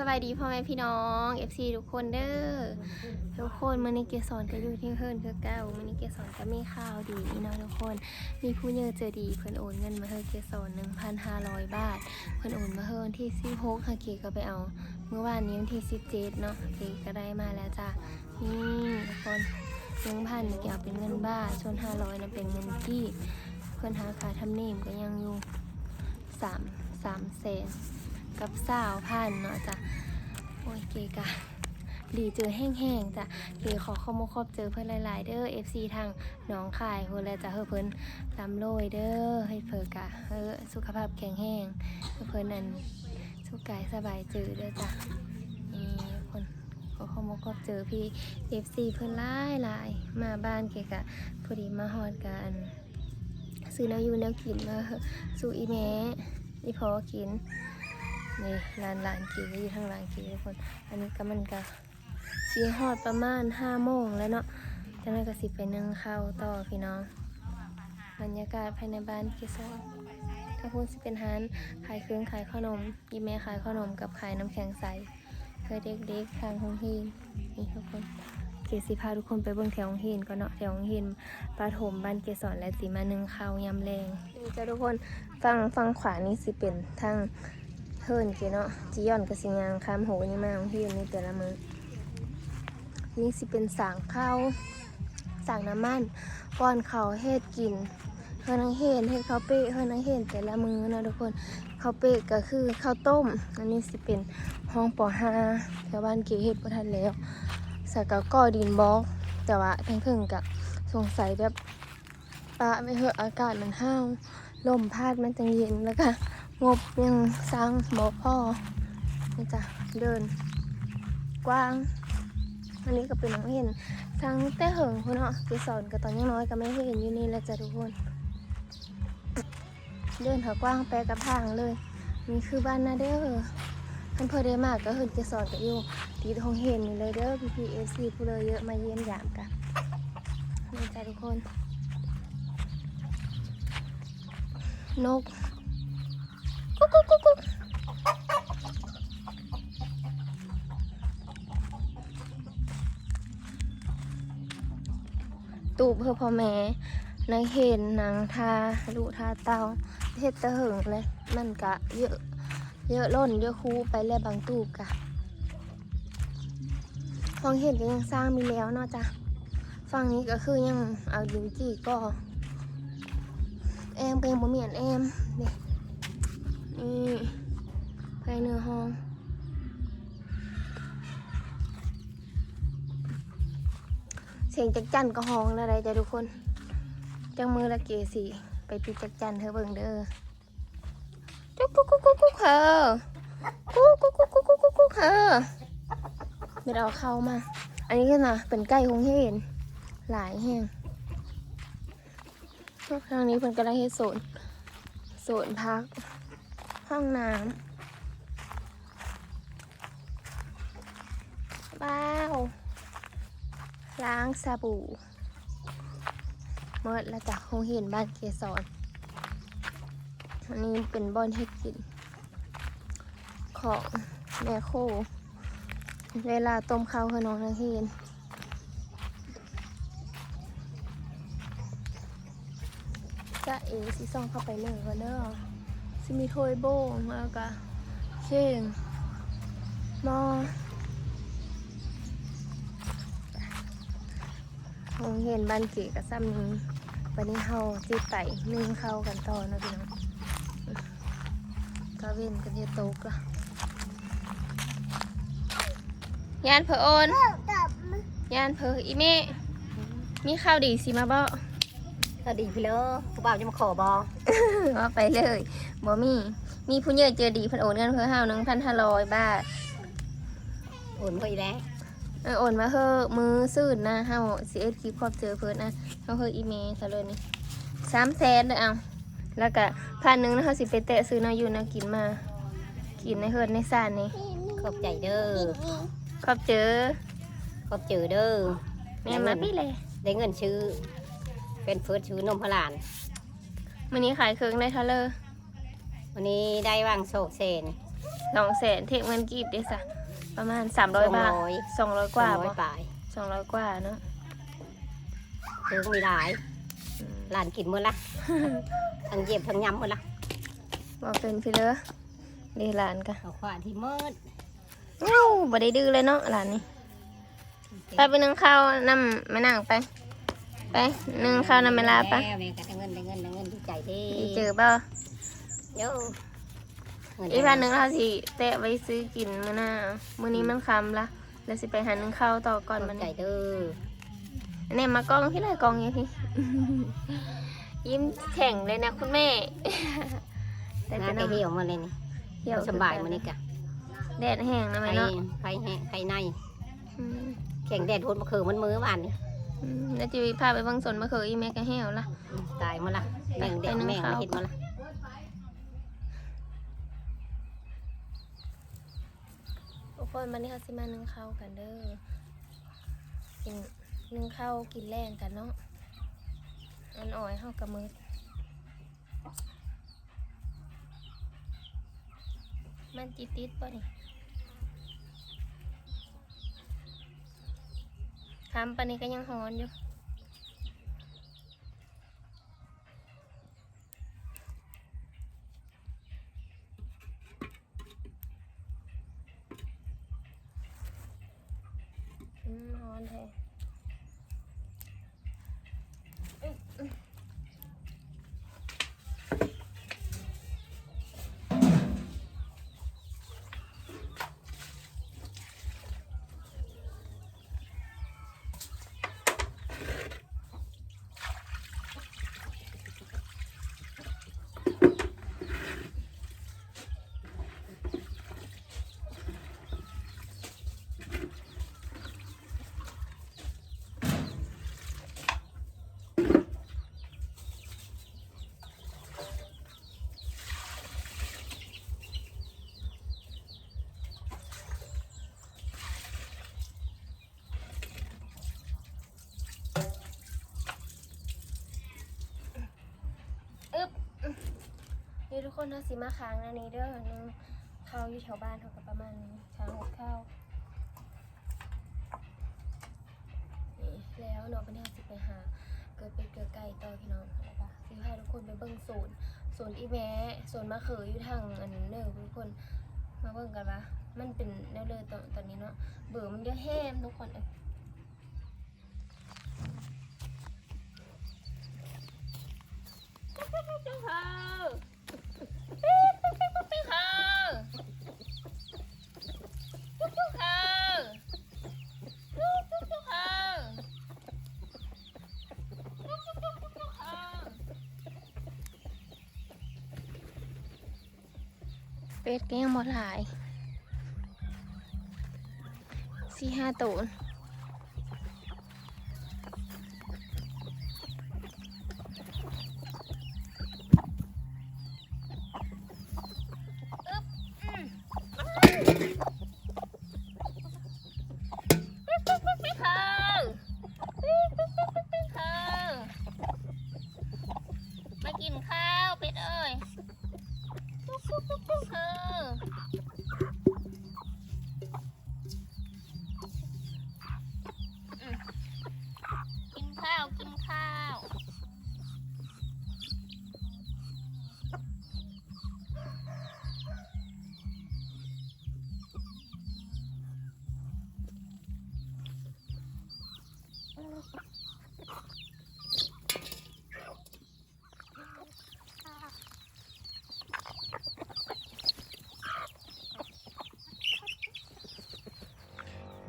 สบายดีพ่อแม่พี่น้อง FC ทุกคนเด้อทุกคนมือนี้เกสรก็อยู่ที่เฮิร์นคือเก้ามือนี้เกสรก็มีข่าวดีเนาะทุกคน มีผู้เยอะเจอดีเพิ่นโอนเงินมาเฮิร์เกสร1,500บาทเพิ่นโอนมาเฮิร์นที่16ฮาเกก็ไปเอา เมื่อวานนี้วันที่17เนาะเกก็ได้มาแล้วจ้ะนี่ทุกคนหนึ่งพันเกี่ยวเป็นเงินบาทส่วน500นั้นเป็นเงินที่เพิ่นหาค่าทำเนียมก็ยังอยู่สามสามแสน กับสาวพันเนาะจ้ะโอ้ยเกกะดีเจอแห้งๆจ้ะเกขอข้อมครอบเจอเพื่อนหลายๆเด้อ FC ทางหนองคายเพื่อนแล้วจ้ะเฮ้เพิ่นลำโรยเด้อให้เพิ่นกะเฮ้อสุขภาพแข็งแรงเฮ้อเพิ่นนั่นสุขกายสบายเจืดเด้อจ้ะนี่คนขอข้อมครอบเจอพี่ FC เพิ่นหลายหลายๆมาบ้านเกกะพอดีมาฮอดกันซื้อแนวอยู่แนวกินมาสู่อีแม่อีพอกิน นี่ร้านร้านกีก็อยู่ทางร้านกีทุกคน อันนี้ก็มันก็สีฮอดประมาณห้าโมงแล้วเนาะจากนั้นก็สิไปนึ่งข้าวต่อพี่น้อง บรรยากาศภายในบ้านเกสรถ้าพูดสิเป็นร้านขายเครื่องขายขนมอีเมขายขนมกับขายน้ำแข็งใสเพื่อเด็กๆทางห้องเฮีนนี่ทุกคนเกสิพาทุกคนไปเบิ่งแถวของเฮนก่อนเนาะแถวของเฮนปฐมบ้านเกสรและสีมาหนึ่งข้าวยำแรงนี่จ้ะทุกคนฟังฟังขวานี่สิเป็นทาง เฮิร์นเกเนาะจียอนกับสิงางคามโหนี่มาของเฮียนนี่แต่ละมือนี่สิเป็นสางข้าวสางน้ำมันป้อนเขาเฮ็ดกินเฮิร์นังเฮ็ดเฮ็ดข้าวเป๊ะเฮิร์นังเฮ็ดแต่ละมือนะทุกคนข้าวเป๊ะก็คือข้าวต้ม อันนี้สิเป็นห้องปอห้าแถวบ้านเกเฮ็ดบ่ทันแล้วสักก็ก่อดินบล็อกแต่ว่าทั้งถึงกับสงสัยแบบปะไม่เหอะอากาศมันห้าวลมพัดมันจังเย็นแล้วก็ งบยังสร้างบอพ่อนี่จ้ะเดิน กว้าง อันนี้ก็เป็นน้องเห็นสร้างแต่เหิงคนเนาะเกสอนกับตอนยังน้อยก็ไม่เคยเห็นอยู่นี่แหละจ้ะทุกคน เดินหากว้างไปกับทางเลยนี่คือบ้านนาเด้อท่านเพอได้มากก็เห็นเกสอนกับอยู่ตีทองเห็นนี่เลยเด้อพี่พีเอฟซีผู้เลยเยอะมาเยี่ยมยามกันนี่จ้ะทุกคน นก กุ๊กกุ๊กกุ๊กกุ๊กตูบเพื่อพ่อแม่นางเห็นนางทาลูทาเตาเฮ็ดตะเหิงเลยมันกะเยอะ เยอะล้นเยอะคูไปแล้วบางตูบกะห้องเห็นก็ยังสร้างมีแล้วเนาะจ้ะฝั่งนี้ก็คือยังเอาดินจีก็แอมก็ยังบ่มีอั นี่ภายในห้องเสียงจักจันก็ห้องแล้วได้จ้ะทุกคนจังมือละเกสีไปปิดจักจันเธอเบิ่งเด้อจุ๊กกุ๊กกุ๊กกุ๊กกุ๊กเฮอกุ๊กกุ๊กกุ๊กกุ๊กกุ๊กกุ๊กเฮอไม่ได้เอาเข้ามา อันนี้ก็นะเป็นไก่คงเห็น หลายแห่งทางนี้เพิ่นกำลังเฮ็ดโซนโซนพัก ห้องน้ำว้าว ล้างสบู่เมื่อแล้วจากคงเห็นบ้านเกสรอันนี้เป็นบอนเฮ็ดกิน ของแม่โคเวลาต้มข้าวให้น้องนังเห็นจะเอสิส่องเข้าไปเลยก็เด้อ สิมีถ้วยโบ้งแล้วก็เข่งหม้อมองเห็นบ้านเก๋กับซ้ำนี้วันนี้เฮาจิไต่นึ่งเข้าวกันต่อเนาะพี่น้องกาเว้นกันเยอะโตกละยานเพอโอนยานเพออีเมมีข้าวดีสิมาบ่ สวัสดีพี่เลอผู้บ่าวจะมาขอบอว่าไปเลยบ่มี มีผู้ใหญ่เจอดีเพันโอนเงินเพื่อห้าหนึ่งพันห้าร้อยบาทโอนไปแล้วเออโอนมาเฮอมือซื่นนะเฮาสิเอ็ดคลิปครอบเจอเพิ่นนะเฮาเฮออีเมลซะเลยนี่สามแสนเด้อเอาแล้วก็พันหนึ่งนะเฮาสิไปแตะซื้อเนาอยู่นะกินมา กินในเฮือนในซ่านนี่ขอบใจเด้อครอบเจอขอบเจอเด้อแม่มาพี่เลยได้เงินซื้อ เป็นเฟิร์สซื้อนมพลานมื้อนี้ขายเครื่องได้เท่าเลยวันนี้ได้วางโศกเซนสองแสนเทคเงินกีบได้สะประมาณสามร้อยบาทสองร้อยกว่าร้อยบ่ปลายสองร้อยกว่าเนาะเพิ่งมีหลายอืมหลานกินหมื้อละทั้งเย็บทั้งยำหมื้อละบ่เป็นพี่เลอเดหลานกะเอาขวาที่มืดอ้าวบ่ได้ดื้อเลยเนาะหลานนี่ไปไปนึ่งข้าวนำแม่นางไป ไปนึ่งข้าวนำเวลาปะแม่แม่ก็ได้เงินได้เงินได้เงินดีใจเด้ดีเจอเปล่าเดี๋ยอีพันหนึ่งเราสิแตะไว้ซื้อกินมื้อหน้ามื้อนี้มันคำละแล้วสิไปหานึ่งข้าวต่อก่อนมันใจเด้ออันนี้มากองพี่ไรกองอยู่พี่ยิ้มแข็งเลยนะคุณแม่แต่าจะเหี่ยวมาเลยนี่เหี่ยวสบายมื้อนี้กะแดดแห้งนะไฟแม่เนาะไฟแห้งไฟในแข่งแดดโทนมาคือมันมือวานนี่ แล้วจะพาไปเบังสนมะเขืออีแม่ก็แห้วละตายมาละแม่งแดดไปนึ่งแม่งข้าวมาเห็ดมาละทุกคนวันนี้เขาสิมานึ่งข้าวกันเด้อ กินนึ่งข้าวกินแรงกันเนาะอันอ่อยเข้ากับมือมันติดติดๆป่ะนี่ ทำปานนี้ก็ยังหอนอยู่ อืมฮอนแท้อึ๊บนี่ ทุกคนเราสิมาค้างอันนี้เด้อนึงข้าวอยู่แถวบ้านเขาก็ประมาณนี้ช้างหดข้าวนี่แล้วเนาะวันนี้เราสิไปหา เกิดเป็ดเกิดไก่ต่อพี่น้องแล้วก็สิพาทุกคนไปเบิ่งโซนโซนอีแม่โซนมะเขืออยู่ทางอันนั้นเด้อทุกคนมาเบิ่งกันว่ามันเป็นแนวเลยตอนตอนนี้เนาะเบื่อมันเยอะแห้มทุกคนเอ้ยเเป็ดก็ยังหมดหลายสี่ห้าตัว เอ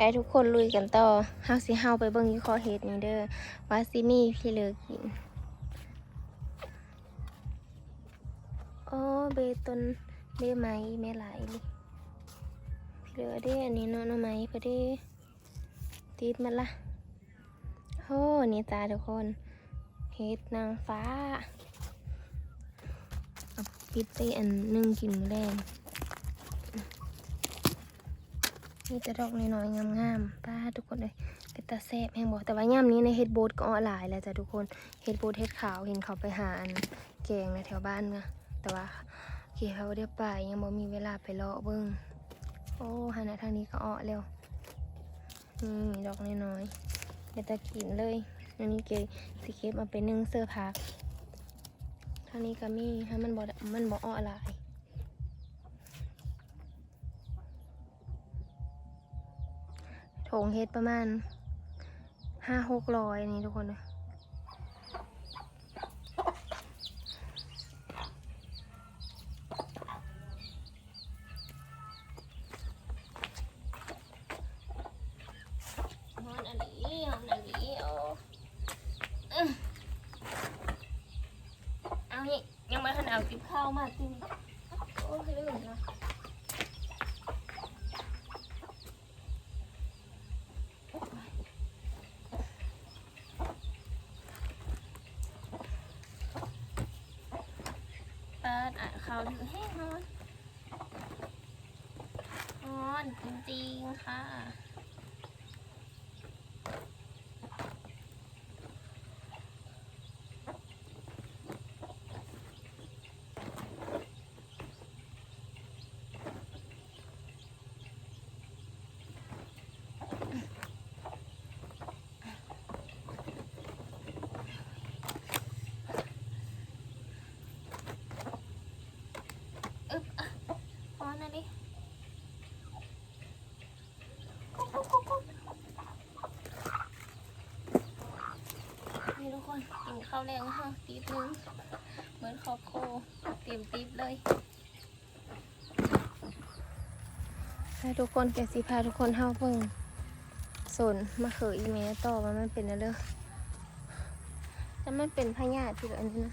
ไปทุกคนลุยกันต่อเฮาสิเฮาไปเบิ่งยู่คอเฮ็ดนี่เด้อว่าสิมีพี่เลือกินโอ้เบตนเบไหมแม่หลายเลยพี่เลือเด้อันนี้เนาะเนาะไหมพอดีติดมันละโอ้นี่จ้าทุกคนเฮ็ดนางฟ้าปิดไปอันหนึ่งกินแรง มีแต่ดอกน้อยๆงามๆป้าทุกคนเลยเป็นตาแซ่บแห้งบอกแต่ว่าย่ำนี้ในเฮดโบสก็ออนลน์แล้วจ้ะทุกคนเฮดโบสเฮดขาวเห็นเขาไปหาอันแกงในแถวบ้านนะแต่ว่าเกี่ยวเดียวไปยังบ่มีเวลาไปเลาะเบิ่งโอ้หันน้าทางนี้ก็ออแล้วนี่ดอกน้อยๆเดี๋ยวตะกินเลยอันนี้เกสิเก็บมาเป็นนึ่งเสื้อผักทางนี้ก็มีให้มันบ่มันบ่ออหลาย งเฮ็ดประมาณห้าหกร้อยนี่ทุกคนเลยฮอนอันเอนอันนี้โอ้อื้อเอานี่ยังไม่ทันเอาติบข้าวมาติมโอ้ยลืมนะเปิดอะเขาถือแห้งนอนนอนจริงๆค่ะ อึ๊บอะพอนะดิกุ๊กกุ๊กกุ๊กกุ๊กนี่ทุก คนกินข้าแรงค่ะตีบนึงเหมือนขอบโคเตรียมตีบเลยให้ทุกคนแกสิพาทุกคนเฮาเพิ่งสนมาเขยอีเมลต่อว่ามันเป็นอะไรแต่มันเป็นพยาธิที่เหลืออันนี้นะ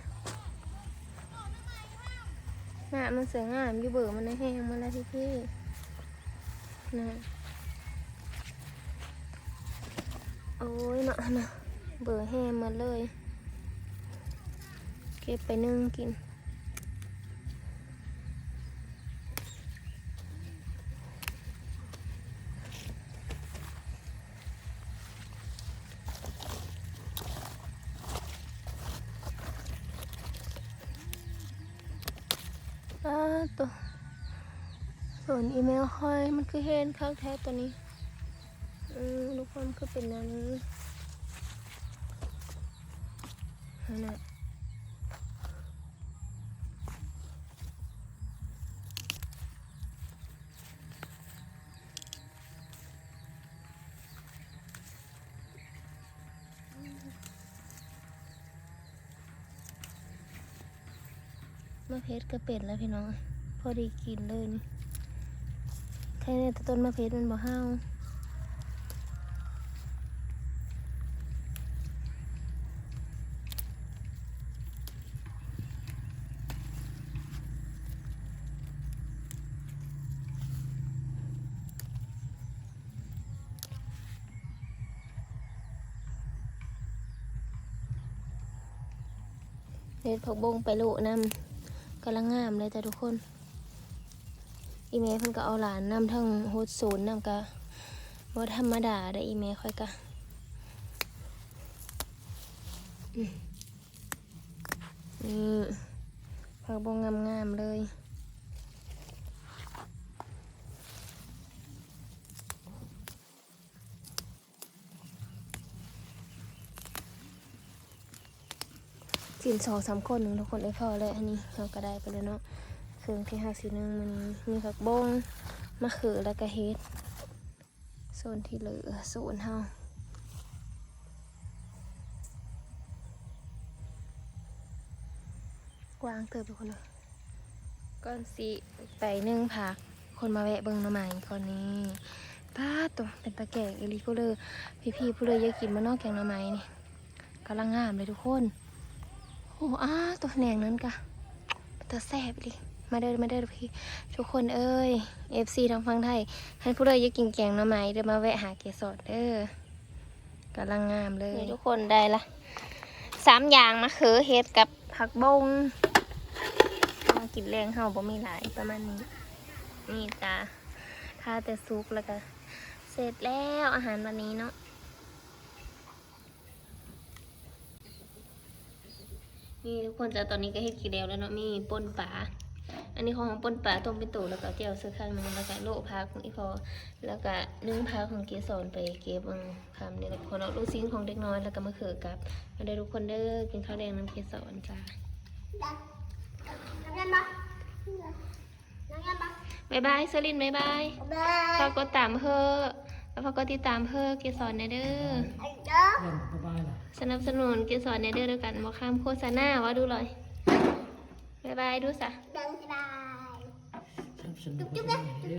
หน้ามันเสืองามอยู่เบื่อมันแห้งมันละที่พี่นะโอ้ยเนาะนะเบื่อแห้งมาเลย เก็บไปนึ่งกินตัวส่วนอีเมลคอยมันคือเห็นข้างแท้ตัวนี้อืมทุกคนคือเป็นนั้นนั่นน่ะมะ เพชรก็เป็นแล้วพี่น้อง พอดีกินเลยนี่แค่นี้แต่ต้นมะเพชรมันบ่ห้าวเด็ดผักบงไปโลนำ กำลังงามเลยแต่ทุกคน อีเมลเพิ่นก็เอาหลานนำทั้งโฮสศูนย์นำกะบ่ธรรมดาได้อีเมลค่อยกะอืมนี่ผักบงงามๆเลย สินสองสามคนหนึ่งทุกคนได้พอเลยอันนี้เราก็ได้ไปแล้วเนาะเครื่องที่ห้าสิบหนึ่งมันมีผักบงมะเขือแล้วก็เฮ็ดโซนที่เหลือโซนเฮาวางเติบทุกคนเลยก้อนสีไปนึ่งผักคนมาแวะเบิ่งหน่อไม้ก่อนนี้ป้าตัวเป็นตะแกงเอลิก็เลยพี่ๆผู้เลยอยากกินมานอกแกงหน่อไม้นี่กำลังงามเลยทุกคน โอ้อ้าตัวแหนงนั้นกะตัวแสบดิมาเด้อมาเด้อพี่ทุกคนเอ้ย FC ทางฟังไทยให้ผู้ใดอยากกินแกงหน่อไม้เด้อมาแวะหาเกสรเด้อกำลังงามเลยทุกคนได้ละสามอย่างมะเขือเห็ดกับผักบงมากินแรงเฮาบ่มีหลายประมาณนี้ นี่จ้าถ้าแต่ซุกแล้วก็ เสร็จแล้วอาหารวันนี้เนาะ นี่ทุกคนจะตอนนี้ก็เฮ็ดกี่แล้วแล้วเนาะมีป่นปลาอันนี้ของปนปลาต้มเป็นตูแล้วก็เจียวซื้อข้างหนึงแล้วก็โลพาของอีพอแล้วก็นึ่งพาของเกสรไปเก็บอังคำนี่แหละคนเอาลูกซิ้นของเด็กน้อยแล้วก็มาเขือกับมาได้ทุกคนเด้อกินข้าวแดงน้ำเกสรจ้าน้ำยันปะน้ำยันปะบายบายเซลินบายบายบายฝากกดตามเฮอ แล้วฝากกดติดตามเฮอเกสรในเด้อไอ้เด้อเล่นสบายล่ะสนับสนุนเกสรในเด้อด้วยกันบ่ข้ามโฆษณาว่าดูเลยบายบายดูซะบายบาย สนับสนุนคนไทย